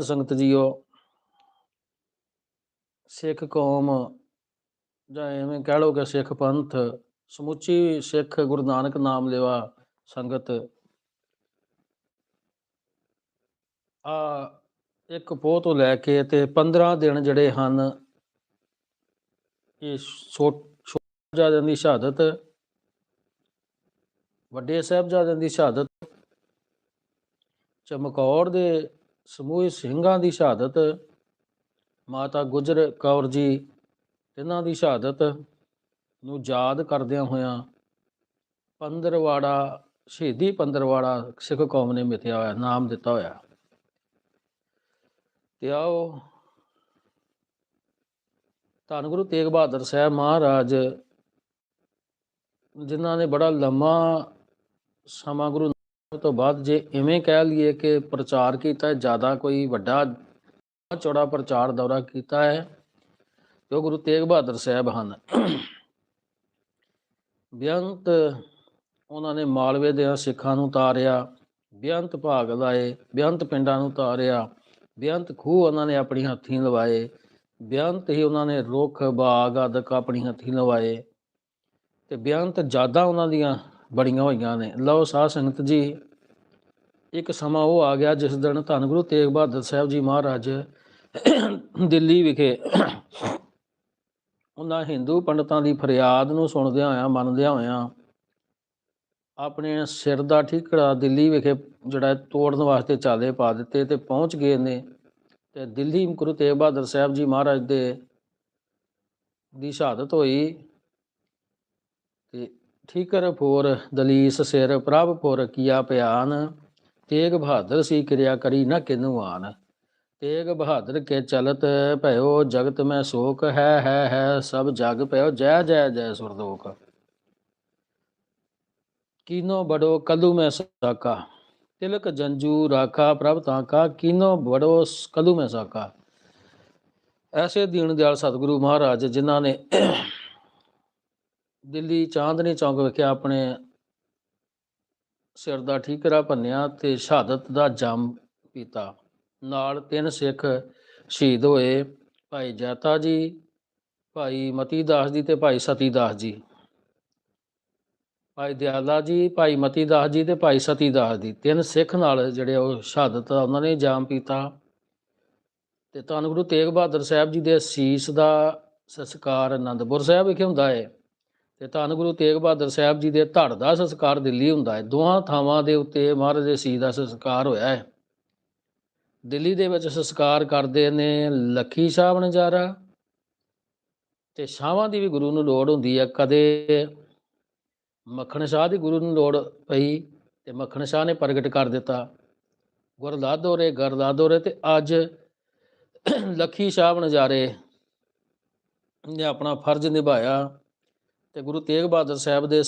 ਸੰਗਤ ਜੀਓ, ਸਿੱਖ ਕੌਮ ਜਾਂ ਐਵੇਂ ਕਹਿ ਲਓ ਕਿ ਸਿੱਖ ਪੰਥ, ਸਮੁੱਚੀ ਸਿੱਖ ਗੁਰੂ ਨਾਨਕ ਨਾਮ ਲੈਵਾ ਸੰਗਤ, ਆ ਇੱਕ ਪੋਹ ਤੋਂ ਲੈ ਕੇ ਤੇ 15 ਦਿਨ ਜਿਹੜੇ ਹਨ, ਇਹ ਛੋ ਸਾਹਿਬਜ਼ਾਦਿਆਂ ਦੀ ਸ਼ਹਾਦਤ, ਵੱਡੇ ਸਾਹਿਬਜ਼ਾਦਿਆਂ ਦੀ ਸ਼ਹਾਦਤ, ਚਮਕੌਰ ਦੇ ਸਮੂਹ ਸਿੰਘਾਂ ਦੀ ਸ਼ਹਾਦਤ, ਮਾਤਾ ਗੁਜਰ ਕੌਰ ਜੀ ਇਹਨਾਂ ਦੀ ਸ਼ਹਾਦਤ ਨੂੰ ਯਾਦ ਕਰਦਿਆਂ ਹੋਇਆਂ ਪੰਦਰਵਾੜਾ, ਸ਼ਹੀਦੀ ਪੰਦਰਵਾੜਾ ਸਿੱਖ ਕੌਮ ਨੇ ਮਿਥਿਆ ਹੋਇਆ, ਨਾਮ ਦਿੱਤਾ ਹੋਇਆ। ਤੇ ਆਓ ਧੰਨ ਗੁਰੂ ਤੇਗ ਬਹਾਦਰ ਸਾਹਿਬ ਮਹਾਰਾਜ, ਜਿਨ੍ਹਾਂ ਨੇ ਬੜਾ ਲੰਮਾ ਸਮਾਂ ਗੁਰੂ ਤੋਂ ਬਾਅਦ ਜੇ ਇਵੇਂ ਕਹਿ ਲਈਏ ਕਿ ਪ੍ਰਚਾਰ ਕੀਤਾ ਜ਼ਿਆਦਾ ਕੋਈ ਵੱਡਾ ਚੌੜਾ ਪ੍ਰਚਾਰ ਦੌਰਾ ਕੀਤਾ ਹੈ, ਜੋ ਗੁਰੂ ਤੇਗ ਬਹਾਦਰ ਸਾਹਿਬ ਹਨ। ਬੇਅੰਤ ਉਹਨਾਂ ਨੇ ਮਾਲਵੇ ਦੇ ਸਿੱਖਾਂ ਨੂੰ ਤਾਰਿਆ, ਬੇਅੰਤ ਭਾਗ ਲਾਏ, ਬੇਅੰਤ ਪਿੰਡਾਂ ਨੂੰ ਤਾਰਿਆ, ਬੇਅੰਤ ਖੂਹ ਉਹਨਾਂ ਨੇ ਆਪਣੀ ਹੱਥੀਂ ਲਵਾਏ, ਬੇਅੰਤ ਹੀ ਉਹਨਾਂ ਨੇ ਰੁੱਖ, ਬਾਗ, ਆਦਿਕ ਆਪਣੀ ਹੱਥੀਂ ਲਵਾਏ ਤੇ ਬੇਅੰਤ ਜਾਦਾਂ ਉਹਨਾਂ ਦੀਆਂ ਬੜੀਆਂ ਹੋਈਆਂ ਨੇ। ਲਓ ਸਾਧ ਸੰਗਤ ਜੀ ਇੱਕ ਸਮਾਂ ਉਹ ਆ ਗਿਆ ਜਿਸ ਦਿਨ ਧੰਨ ਗੁਰੂ ਤੇਗ ਬਹਾਦਰ ਸਾਹਿਬ ਜੀ ਮਹਾਰਾਜ ਦਿੱਲੀ ਵਿਖੇ ਉਹਨਾਂ ਹਿੰਦੂ ਪੰਡਤਾਂ ਦੀ ਫਰਿਆਦ ਨੂੰ ਸੁਣਦਿਆਂ ਹੋਇਆਂ, ਮੰਨਦਿਆਂ ਹੋਇਆਂ ਆਪਣੇ ਸਿਰ ਦਾ ਠੀਕੜਾ ਦਿੱਲੀ ਵਿਖੇ ਜਿਹੜਾ ਤੋੜਨ ਵਾਸਤੇ ਚਾਲੇ ਪਾ ਦਿੱਤੇ ਤੇ ਪਹੁੰਚ ਗਏ ਨੇ ਤੇ ਦਿੱਲੀ ਗੁਰੂ ਤੇਗ ਬਹਾਦਰ ਸਾਹਿਬ ਜੀ ਮਹਾਰਾਜ ਦੇ ਦੀ ਸ਼ਹਾਦਤ ਹੋਈ ਤੇ ਠੀਕਰ ਫੋਰ ਦਲੀਸ ਸਿਰ ਪ੍ਰਭ ਫੋਰ ਕੀਆ ਪਿਆਨ ਤੇਗ ਬਹਾਦਰ ਸੀ ਕਿਰਿਆ ਕਰੀ ਨਾ ਕਿਨੂ ਆਨ। ਤੇਗ ਬਹਾਦਰ ਕੇ ਚਲਤ ਭਇਓ, ਜਗਤ ਮੈਂ ਸੋਕ, ਹੈ ਹੈ ਹੈ, ਸਭ ਜਗ ਭਇਓ, ਜੈ ਜੈ ਜੈ ਸੁਰਦੋਕ। ਕੀਨੋ ਬੜੋ ਕਲੂ ਮੈਂ ਸਾਕਾ। ਤਿਲਕ ਜੰਜੂ ਰਾਖਾ ਪ੍ਰਭ ਤਾਕਾ ਕੀਨੋ ਬੜੋ ਕਲੂ ਮੈਂ ਸਾਕਾ। ਐਸੇ ਦੀਨ ਦਿਆਲ ਸਤਿਗੁਰੂ ਮਹਾਰਾਜ ਜਿਨ੍ਹਾਂ ਨੇ ਦਿੱਲੀ ਚਾਂਦਨੀ ਚੌਂਕ ਵਿਖੇ ਆਪਣੇ ਸਿਰ ਦਾ ਠੀਕਰਾ ਭੰਨਿਆ ਤੇ ਸ਼ਹਾਦਤ ਦਾ ਜੰਮ ਪੀਤਾ। ਨਾਲ ਤਿੰਨ ਸਿੱਖ ਸ਼ਹੀਦ ਹੋਏ, ਭਾਈ ਜੈਤਾ ਜੀ, ਭਾਈ ਮਤੀ ਦਾਸ ਜੀ ਤੇ ਭਾਈ ਸਤੀ ਦਾਸ ਜੀ। ਭਾਈ ਦਿਆਲਾ ਜੀ, ਭਾਈ ਮਤੀ ਦਾਸ ਜੀ ਤੇ ਭਾਈ ਸਤੀ ਦਾਸ ਜੀ। ਤਿੰਨ ਸਿੱਖ ਨਾਲ ਜਿਹੜੇ ਉਹ ਸ਼ਹਾਦਤ ਦਾ ਉਹਨਾਂ ਨੇ ਜਾਮ ਪੀਤਾ। ਤੇ ਧੰਨ ਗੁਰੂ ਤੇਗ ਬਹਾਦਰ ਸਾਹਿਬ ਜੀ ਦੇ ਅਸੀਸ ਦਾ ਸਸਕਾਰ ਆਨੰਦਪੁਰ ਸਾਹਿਬ ਵਿਖੇ ਹੁੰਦਾ ਹੈ ਤੇ ਧੰਨ ਗੁਰੂ ਤੇਗ ਬਹਾਦਰ ਸਾਹਿਬ ਜੀ ਦੇ ਧੜ ਦਾ ਸੰਸਕਾਰ ਦਿੱਲੀ ਹੁੰਦਾ ਹੈ। ਦੋਹਾਂ ਥਾਵਾਂ ਦੇ ਉੱਤੇ ਮਹਾਰਾਜ ਦੇ ਸੀਸ ਦਾ ਸੰਸਕਾਰ ਹੋਇਆ ਹੈ। ਦਿੱਲੀ ਦੇ ਵਿੱਚ ਸੰਸਕਾਰ ਕਰਦੇ ਨੇ ਲੱਖੀ ਸਾਹਿਬ ਨਜ਼ਾਰਾ ਤੇ ਸ਼ਾਹਾਂ ਦੀ ਵੀ ਗੁਰੂ ਨੂੰ ਲੋੜ ਹੁੰਦੀ ਹੈ। ਕਦੇ ਮੱਖਣ ਸ਼ਾਹ ਦੀ ਗੁਰੂ ਨੂੰ ਲੋੜ ਪਈ ਤੇ ਮੱਖਣ ਸ਼ਾਹ ਨੇ ਪ੍ਰਗਟ ਕਰ ਦਿੱਤਾ। ਗੁਰਦਾਦੋਰੇ, ਗਰਦਾਦੋਰੇ ਤੇ ਅੱਜ ਲੱਖੀ ਸ਼ਾਹ ਨਜ਼ਾਰੇ ਨੇ ਆਪਣਾ ਫਰਜ਼ ਨਿਭਾਇਆ। ਤੇ ਗੁਰੂ ਤੇਗ ਬਹਾਦਰ ਸਾਹਿਬ ਦੇ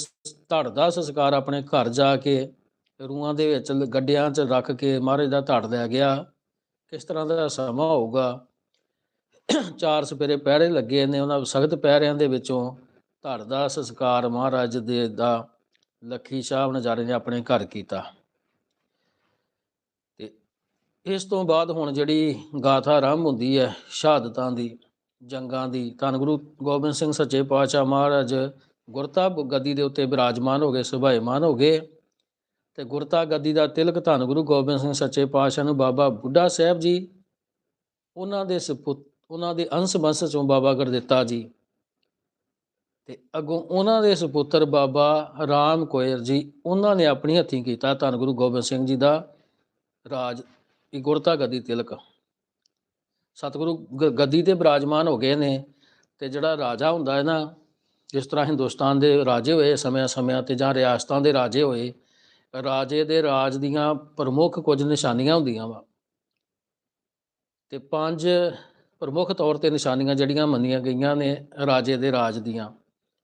ਧੜ ਦਾ ਸੰਸਕਾਰ ਆਪਣੇ ਘਰ ਜਾ ਕੇ ਰੂਹਾਂ ਦੇ ਵਿੱਚ ਗੱਡਿਆਂ 'ਚ ਰੱਖ ਕੇ ਮਹਾਰਾਜ ਦਾ ਧੜ ਲੈ ਗਿਆ। ਕਿਸ ਤਰ੍ਹਾਂ ਦਾ ਸਮਾਂ ਹੋਊਗਾ? ਚਾਰ ਸਪੇਰੇ ਪਹਿਰੇ ਲੱਗੇ ਨੇ, ਉਹਨਾਂ ਸਖਤ ਪਹਿਰਿਆਂ ਦੇ ਵਿੱਚੋਂ ਧੜ ਦਾ ਸੰਸਕਾਰ ਮਹਾਰਾਜ ਦੇ ਦਾ ਲੱਖੀ ਸਾਹਿਬ ਨਜ਼ਾਰੇ ਨੇ ਆਪਣੇ ਘਰ ਕੀਤਾ। ਤੇ ਇਸ ਤੋਂ ਬਾਅਦ ਹੁਣ ਜਿਹੜੀ ਗਾਥਾ ਆਰੰਭ ਹੁੰਦੀ ਹੈ ਸ਼ਹਾਦਤਾਂ ਦੀ ਜੰਗਾਂ ਦੀ। ਧੰਨ ਗੁਰੂ ਗੋਬਿੰਦ ਸਿੰਘ ਸੱਚੇ ਪਾਤਸ਼ਾਹ ਮਹਾਰਾਜ ਗੁਰਤਾ ਗੱਦੀ ਦੇ ਉੱਤੇ ਬਿਰਾਜਮਾਨ ਹੋ ਗਏ ਸੁਭਾਏਮਾਨ ਹੋ ਗਏ। ਤੇ ਗੁਰਤਾ ਗੱਦੀ ਦਾ ਤਿਲਕ ਧੰਨ ਗੁਰੂ ਗੋਬਿੰਦ ਸਿੰਘ ਸੱਚੇ ਪਾਤਸ਼ਾਹ ਨੂੰ ਬਾਬਾ ਬੁੱਢਾ ਸਾਹਿਬ ਜੀ, ਉਹਨਾਂ ਦੇ ਸਪੁੱਤ, ਉਹਨਾਂ ਦੇ ਅੰਸ਼ ਬੰਸ ਚੋਂ ਬਾਬਾ ਗੁਰਦਿੱਤਾ ਜੀ। ਤੇ ਅੱਗੋਂ ਉਹਨਾਂ ਦੇ ਸੁਪੁੱਤਰ ਬਾਬਾ ਰਾਮ ਕੋਇਰ ਜੀ, ਉਹਨਾਂ ਨੇ ਆਪਣੀ ਹੱਥੀਂ ਕੀਤਾ ਧੰਨ ਗੁਰੂ ਗੋਬਿੰਦ ਸਿੰਘ ਜੀ ਦਾ ਰਾਜ ਇਹ ਗੁਰਤਾ ਗੱਦੀ ਤਿਲਕ। ਸਤਿਗੁਰੂ ਗ- ਗੱਦੀ ਤੇ ਬਿਰਾਜਮਾਨ ਹੋ ਗਏ ਨੇ ਤੇ ਜਿਹੜਾ ਰਾਜਾ ਹੁੰਦਾ ਹੈ ਨਾ, ਜਿਸ ਤਰ੍ਹਾਂ ਹਿੰਦੁਸਤਾਨ ਦੇ ਰਾਜੇ ਹੋਏ ਸਮਿਆਂ ਸਮਿਆਂ ਤੇ ਜਾਂ ਰਿਆਸਤਾਂ ਦੇ ਰਾਜੇ ਹੋਏ, ਰਾਜੇ ਦੇ ਰਾਜ ਦੀਆਂ ਪ੍ਰਮੁੱਖ ਕੁਝ ਨਿਸ਼ਾਨੀਆਂ ਹੁੰਦੀਆਂ ਵਾ। ਤੇ ਪੰਜ ਪ੍ਰਮੁੱਖ ਤੌਰ ਤੇ ਨਿਸ਼ਾਨੀਆਂ ਜਿਹੜੀਆਂ ਮੰਨੀਆਂ ਗਈਆਂ ਨੇ ਰਾਜੇ ਦੇ ਰਾਜ ਦੀਆਂ।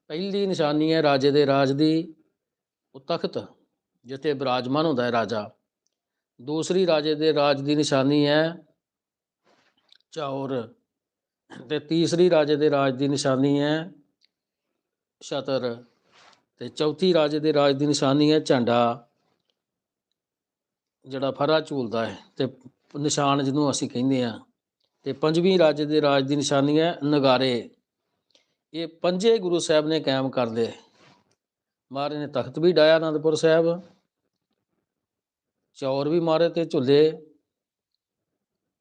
ਪਹਿਲੀ ਨਿਸ਼ਾਨੀ ਹੈ ਰਾਜੇ ਦੇ ਰਾਜ ਦੀ ਉਹ ਤਖਤ ਜਿੱਥੇ ਬਿਰਾਜਮਾਨ ਹੁੰਦਾ ਹੈ ਰਾਜਾ। ਦੂਸਰੀ ਰਾਜੇ ਦੇ ਰਾਜ ਦੀ ਨਿਸ਼ਾਨੀ ਹੈ ਚੌਰ ਤੇ ਤੀਸਰੀ ਰਾਜੇ ਦੇ ਰਾਜ ਦੀ ਨਿਸ਼ਾਨੀ ਹੈ ਸ਼ਤਰ ਤੇ ਚੌਥੀ ਰਾਜੇ ਦੇ ਰਾਜ ਦੀ ਨਿਸ਼ਾਨੀ ਹੈ ਝੰਡਾ, ਜਿਹੜਾ ਫਰਾ ਝੂਲਦਾ ਹੈ ਤੇ ਨਿਸ਼ਾਨ ਜਿਹਨੂੰ ਅਸੀਂ ਕਹਿੰਦੇ ਆ ਤੇ ਪੰਜਵੀਂ ਰਾਜੇ ਦੇ ਰਾਜ ਦੀ ਨਿਸ਼ਾਨੀ ਹੈ ਨਗਾਰੇ। ਇਹ ਪੰਜੇ ਗੁਰੂ ਸਾਹਿਬ ਨੇ ਕਾਇਮ ਕਰ ਲਏ। ਮਹਾਰਾਜ ਨੇ ਤਖਤ ਵੀ ਡਾਇਆ ਆਨੰਦਪੁਰ ਸਾਹਿਬ, ਚੌਰ ਵੀ ਮਾਰੇ ਤੇ ਝੁੱਲੇ।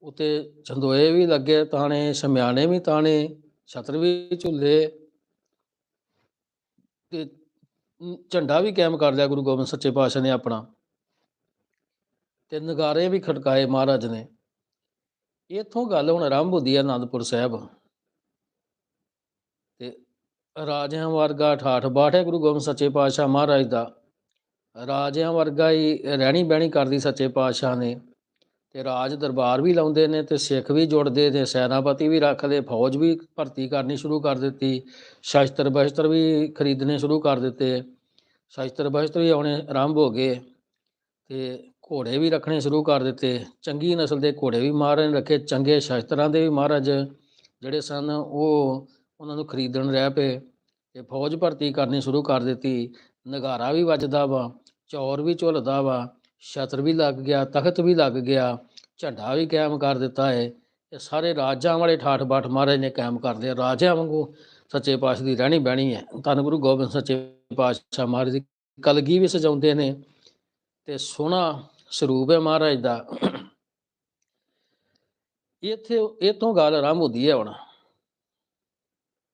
ਉਤੇ ਚੰਦੋਏ ਵੀ ਲੱਗੇ, ਤਾਣੇ, ਸਮਿਆਣੇ ਵੀ ਤਾਣੇ, ਛਤਰ ਵੀ ਝੁੱਲੇ। ਤੇ ਝੰਡਾ ਵੀ ਕਾਇਮ ਕਰ ਲਿਆ ਗੁਰੂ ਗੋਬਿੰਦ ਸੱਚੇ ਪਾਤਸ਼ਾਹ ਨੇ ਆਪਣਾ। ਤੇ ਨਗਾਰੇ ਵੀ ਖੜਕਾਏ ਮਹਾਰਾਜ ਨੇ। ਇੱਥੋਂ ਗੱਲ ਹੁਣ ਆਰੰਭ ਹੁੰਦੀ ਹੈ ਆਨੰਦਪੁਰ ਸਾਹਿਬ। ਤੇ ਰਾਜਿਆਂ ਵਰਗਾ ਠਾਠ ਬਾਠ ਹੈ ਗੁਰੂ ਗੋਬਿੰਦ ਸੱਚੇ ਪਾਤਸ਼ਾਹ ਮਹਾਰਾਜ ਦਾ। ਰਾਜਿਆਂ ਵਰਗਾ ਹੀ ਰਹਿਣੀ ਬਹਿਣੀ ਕਰਦੀ ਸੱਚੇ ਪਾਤਸ਼ਾਹ ਨੇ। ਤੇ ਰਾਜ ਦਰਬਾਰ ਵੀ ਲਾਉਂਦੇ ਨੇ ਤੇ ਸਿੱਖ ਵੀ ਜੁੜਦੇ ਨੇ, ਸੈਨਾਪਤੀ ਵੀ ਰੱਖਦੇ, ਫੌਜ ਵੀ ਭਰਤੀ ਕਰਨੀ ਸ਼ੁਰੂ ਕਰ ਦਿੱਤੀ, ਸ਼ਸਤਰ ਬਸਤਰ ਵੀ ਖਰੀਦਣੇ ਸ਼ੁਰੂ ਕਰ ਦਿੱਤੇ, ਸ਼ਸਤਰ ਬਸਤਰ ਵੀ ਆਉਣੇ ਆਰੰਭ ਹੋ ਗਏ ਤੇ ਘੋੜੇ ਵੀ ਰੱਖਣੇ ਸ਼ੁਰੂ ਕਰ ਦਿੱਤੇ, ਚੰਗੀ ਨਸਲ ਦੇ ਘੋੜੇ ਵੀ ਮਹਾਰਾਜ ਨੇ ਰੱਖੇ, ਚੰਗੇ ਸ਼ਸਤਰਾਂ ਦੇ ਵੀ ਮਹਾਰਾਜ ਜਿਹੜੇ ਸਨ ਉਹ ਉਹਨਾਂ ਨੂੰ ਖਰੀਦਣ ਰਹਿ ਪਏ ਤੇ ਫੌਜ ਭਰਤੀ ਕਰਨੀ ਸ਼ੁਰੂ ਕਰ ਦਿੱਤੀ, ਨਗਾਰਾ ਵੀ ਵੱਜਦਾ ਵਾ, ਚੌਰ ਵੀ ਝੁੱਲਦਾ ਵਾ ਛਤਰ ਵੀ ਲੱਗ ਗਿਆ, ਤਖਤ ਵੀ ਲੱਗ ਗਿਆ, ਝੰਡਾ ਵੀ ਕਾਇਮ ਕਰ ਦਿੱਤਾ ਹੈ ਇਹ ਸਾਰੇ ਰਾਜਾਂ ਵਾਲੇ ਠਾਠ ਬਾਠ ਮਹਾਰਾਜ ਨੇ ਕਾਇਮ ਕਰ ਲਿਆ, ਰਾਜਿਆਂ ਵਾਂਗੂ ਸੱਚੇ ਪਾਤਸ਼ਾਹ ਦੀ ਰਹਿਣੀ ਬਹਿਣੀ ਹੈ ਧੰਨ ਗੁਰੂ ਗੋਬਿੰਦ ਸੱਚੇ ਪਾਤਸ਼ਾਹ ਮਹਾਰਾਜ ਦੀ ਕਲਗੀ ਵੀ ਸਜਾਉਂਦੇ ਨੇ ਤੇ ਸੋਹਣਾ ਸਰੂਪ ਹੈ ਮਹਾਰਾਜ ਦਾ। ਇੱਥੇ ਇਹ ਤੋਂ ਗੱਲ ਆਰੰਭ ਹੁੰਦੀ ਹੈ ਹੁਣ।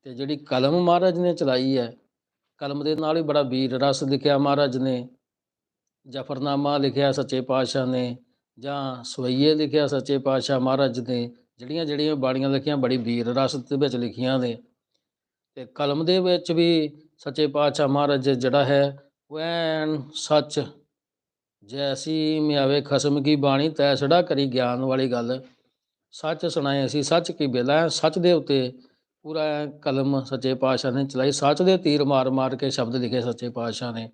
ਤੇ ਜਿਹੜੀ ਕਲਮ ਮਹਾਰਾਜ ਨੇ ਚਲਾਈ ਹੈ ਕਲਮ ਦੇ ਨਾਲ ਹੀ ਬੜਾ ਵੀਰ ਰਸ ਲਿਖਿਆ ਮਹਾਰਾਜ ਨੇ। ਜਫਰਨਾਮਾ ਲਿਖਿਆ ਸੱਚੇ ਪਾਤਸ਼ਾਹ ਨੇ ਜਾਂ ਸਵਈਏ ਲਿਖਿਆ ਸੱਚੇ ਪਾਤਸ਼ਾਹ ਮਹਾਰਾਜ ਨੇ, ਜਿਹੜੀਆਂ ਜਿਹੜੀਆਂ ਬਾਣੀਆਂ ਲਿਖੀਆਂ ਬੜੀ ਵੀਰ ਰਸ ਦੇ ਵਿੱਚ ਲਿਖੀਆਂ ਨੇ। ਤੇ ਕਲਮ ਦੇ ਵਿੱਚ ਵੀ ਸੱਚੇ ਪਾਤਸ਼ਾਹ ਮਹਾਰਾਜ ਜਿਹੜਾ ਹੈ ਉਹ ਐਨ ਸੱਚ, ਜੈਸੀ ਮਿਆਵੇ ਖਸਮ ਕੀ ਬਾਣੀ ਤੈਸੜਾ ਕਰੀ ਗਿਆਨ ਵਾਲੀ ਗੱਲ। ਸੱਚ ਸੁਣਾਏ ਅਸੀਂ, ਸੱਚ ਕੀ ਬੇਲਾ ਸੱਚ ਦੇ ਉੱਤੇ ਪੂਰਾ ਕਲਮ ਸੱਚੇ ਪਾਤਸ਼ਾਹ ਨੇ ਚਲਾਈ। ਸੱਚ ਦੇ ਤੀਰ ਮਾਰ ਮਾਰ ਕੇ ਸ਼ਬਦ ਲਿਖੇ ਸੱਚੇ ਪਾਤਸ਼ਾਹ ਨੇ।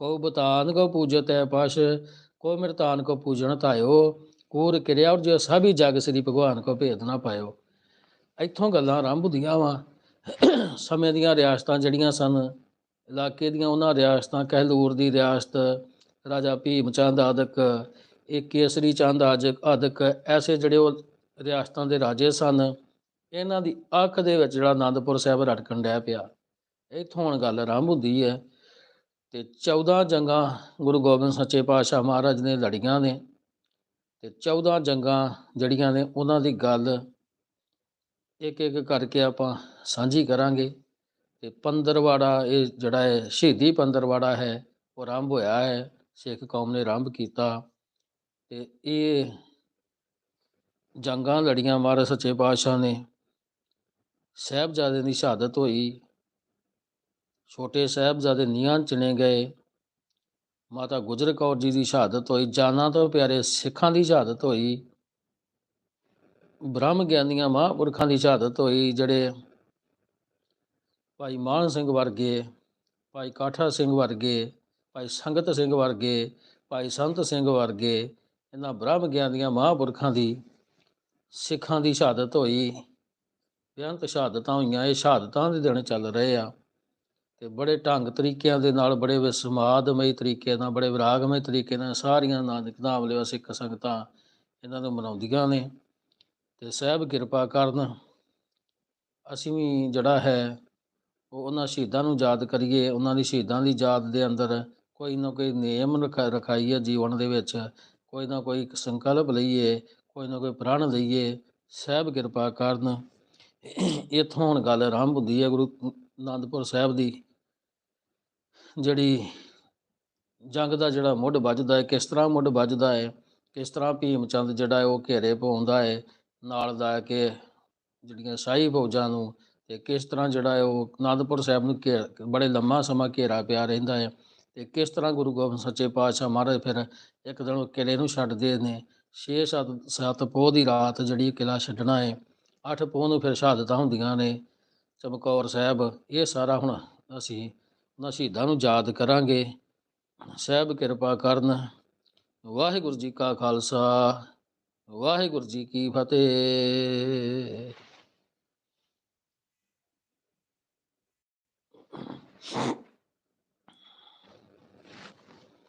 ਕੋ ਬਤਾਨ ਕੋ ਪੂਜਤ ਹੈ ਪਸ਼, ਕੋ ਮਿਰਤਾਨ ਕੋ ਪੂਜਣ ਤਾਇਓ ਕੂਰ ਕਿਰਿਆ ਔਰ ਜੋ ਸਭੀ ਜਗ ਸ੍ਰੀ ਭਗਵਾਨ ਕੋ ਭੇਦ ਨਾ ਪਾਇਓ। ਇੱਥੋਂ ਗੱਲਾਂ ਆਰੰਭ ਹੁੰਦੀਆਂ ਵਾ। ਸਮੇਂ ਦੀਆਂ ਰਿਆਸਤਾਂ ਜਿਹੜੀਆਂ ਸਨ, ਇਲਾਕੇ ਦੀਆਂ ਉਹਨਾਂ ਰਿਆਸਤਾਂ, ਕਹਿਲੂਰ ਦੀ ਰਿਆਸਤ, ਰਾਜਾ ਭੀਮ ਚੰਦ ਆਦਿਕ, ਇਹ ਕੇਸਰੀ ਚੰਦ ਆਦਿਕ ਆਦਿਕ, ਐਸੇ ਜਿਹੜੇ ਉਹ ਰਿਆਸਤਾਂ ਦੇ ਰਾਜੇ ਸਨ, ਇਹਨਾਂ ਦੀ ਅੱਖ ਦੇ ਵਿੱਚ ਜਿਹੜਾ ਆਨੰਦਪੁਰ ਸਾਹਿਬ ਰੜਕਣ ਡਿਆ ਪਿਆ। ਇੱਥੋਂ ਹੁਣ ਗੱਲ ਆਰੰਭ ਹੁੰਦੀ ਹੈ। ਤੇ 14 ਜੰਗਾਂ ਗੁਰੂ ਗੋਬਿੰਦ ਸੱਚੇ ਪਾਤਸ਼ਾਹ ਮਹਾਰਾਜ ਨੇ ਲੜੀਆਂ ਨੇ ਤੇ 14 ਜੰਗਾਂ ਜਿਹੜੀਆਂ ਨੇ ਉਹਨਾਂ ਦੀ ਗੱਲ ਇੱਕ ਇੱਕ ਕਰਕੇ ਆਪਾਂ ਸਾਂਝੀ ਕਰਾਂਗੇ ਤੇ ਪੰਦਰਵਾੜਾ ਇਹ ਜਿਹੜਾ ਹੈ ਸ਼ਹੀਦੀ ਪੰਦਰਵਾੜਾ ਹੈ, ਉਹ ਆਰੰਭ ਹੋਇਆ ਹੈ, ਸਿੱਖ ਕੌਮ ਨੇ ਆਰੰਭ ਕੀਤਾ ਤੇ ਇਹ ਜੰਗਾਂ ਲੜੀਆਂ ਮਹਾਰਾਜ ਸੱਚੇ ਪਾਤਸ਼ਾਹ ਨੇ, ਸਾਹਿਬਜ਼ਾਦੇ ਦੀ ਸ਼ਹਾਦਤ ਹੋਈ ਛੋਟੇ ਸਾਹਿਬਜ਼ਾਦੇ ਨੀਹਾਂ ਚਿਣੇ ਗਏ। ਮਾਤਾ ਗੁਜਰ ਕੌਰ ਜੀ ਦੀ ਸ਼ਹਾਦਤ ਹੋਈ, ਜਾਨਾਂ ਤੋਂ ਪਿਆਰੇ ਸਿੱਖਾਂ ਦੀ ਸ਼ਹਾਦਤ ਹੋਈ। ਬ੍ਰਹਮ ਗਿਆਨੀਆਂ ਮਹਾਂਪੁਰਖਾਂ ਦੀ ਸ਼ਹਾਦਤ ਹੋਈ, ਜਿਹੜੇ ਭਾਈ ਮਾਨ ਸਿੰਘ ਵਰਗੇ, ਭਾਈ ਕਾਠਾ ਸਿੰਘ ਵਰਗੇ, ਭਾਈ ਸੰਗਤ ਸਿੰਘ ਵਰਗੇ, ਭਾਈ ਸੰਤ ਸਿੰਘ ਵਰਗੇ, ਇਹਨਾਂ ਬ੍ਰਹਮ ਗਿਆਨੀਆਂ ਮਹਾਂਪੁਰਖਾਂ ਦੀ ਸਿੱਖਾਂ ਦੀ ਸ਼ਹਾਦਤ ਹੋਈ। ਬੇਅੰਤ ਸ਼ਹਾਦਤਾਂ ਹੋਈਆਂ, ਇਹ ਸ਼ਹਾਦਤਾਂ ਦੇ ਦਿਨ ਚੱਲ ਰਹੇ ਆ। ਤੇ ਬੜੇ ਢੰਗ ਤਰੀਕਿਆਂ ਦੇ ਨਾਲ, ਬੜੇ ਵਿਸਮਾਦਮਈ ਤਰੀਕੇ ਨਾਲ, ਬੜੇ ਵਿਰਾਗਮਈ ਤਰੀਕੇ ਨਾਲ ਸਾਰੀਆਂ ਨਾਨਕ ਨਾਮ ਲਿਆ ਸਿੱਖ ਸੰਗਤਾਂ ਇਹਨਾਂ ਨੂੰ ਮਨਾਉਂਦੀਆਂ ਨੇ। ਤੇ ਸਾਹਿਬ ਕਿਰਪਾ ਕਰਨ, ਅਸੀਂ ਵੀ ਜਿਹੜਾ ਹੈ, ਉਹ ਉਹਨਾਂ ਸ਼ਹੀਦਾਂ ਨੂੰ ਯਾਦ ਕਰੀਏ, ਉਹਨਾਂ ਦੀ ਸ਼ਹੀਦਾਂ ਦੀ ਯਾਦ ਦੇ ਅੰਦਰ ਕੋਈ ਨਾ ਕੋਈ ਨਿਯਮ ਰਖਾ, ਰਖਾਈਏ ਜੀਵਨ ਦੇ ਵਿੱਚ, ਕੋਈ ਨਾ ਕੋਈ ਸੰਕਲਪ ਲਈਏ, ਕੋਈ ਨਾ ਕੋਈ ਪ੍ਰਣ ਲਈਏ। ਸਾਹਿਬ ਕਿਰਪਾ ਕਰਨ, ਇੱਥੋਂ ਹੁਣ ਗੱਲ ਆਰੰਭ ਹੁੰਦੀ ਹੈ ਗੁਰੂ ਅਨੰਦਪੁਰ ਸਾਹਿਬ ਦੀ। ਜਿਹੜੀ ਜੰਗ ਦਾ ਜਿਹੜਾ ਮੁੱਢ ਵੱਜਦਾ ਹੈ, ਕਿਸ ਤਰ੍ਹਾਂ ਮੁੱਢ ਵੱਜਦਾ ਹੈ, ਕਿਸ ਤਰ੍ਹਾਂ ਭੀਮ ਚੰਦ ਜਿਹੜਾ ਹੈ ਉਹ ਘੇਰੇ ਪਾਉਂਦਾ ਹੈ, ਨਾਲ ਦਾ ਕਿ ਜਿਹੜੀਆਂ ਸ਼ਾਹੀ ਫੌਜਾਂ ਨੂੰ ਤੇ ਕਿਸ ਤਰ੍ਹਾਂ ਜਿਹੜਾ ਹੈ ਉਹ ਅਨੰਦਪੁਰ ਸਾਹਿਬ ਨੂੰ ਘੇਰ, ਬੜੇ ਲੰਮਾ ਸਮਾਂ ਘੇਰਾ ਪਿਆ ਰਹਿੰਦਾ ਹੈ ਤੇ ਕਿਸ ਤਰ੍ਹਾਂ ਗੁਰੂ ਗੋਬਿੰਦ ਸੱਚੇ ਪਾਤਸ਼ਾਹ ਮਹਾਰਾਜ ਫਿਰ ਇੱਕ ਦਿਨ ਉਹ ਕਿਲੇ ਨੂੰ ਛੱਡਦੇ ਨੇ 6 7 ਸੱਤ ਪੋਹ ਦੀ ਰਾਤ ਜਿਹੜੀ ਕਿਲਾ ਛੱਡਣਾ ਹੈ 8 ਪੋਹ ਨੂੰ ਫਿਰ ਸ਼ਹਾਦਤਾਂ ਹੁੰਦੀਆਂ ਨੇ, ਚਮਕੌਰ ਸਾਹਿਬ ਇਹ ਸਾਰਾ ਹੁਣ ਅਸੀਂ ਉਹਨਾਂ ਸ਼ਹੀਦਾਂ ਨੂੰ ਯਾਦ ਕਰਾਂਗੇ। ਸਾਹਿਬ ਕਿਰਪਾ ਕਰਨ। ਵਾਹਿਗੁਰੂ ਜੀ ਕਾ ਖਾਲਸਾ, ਵਾਹਿਗੁਰੂ ਜੀ ਕੀ ਫਤਿਹ।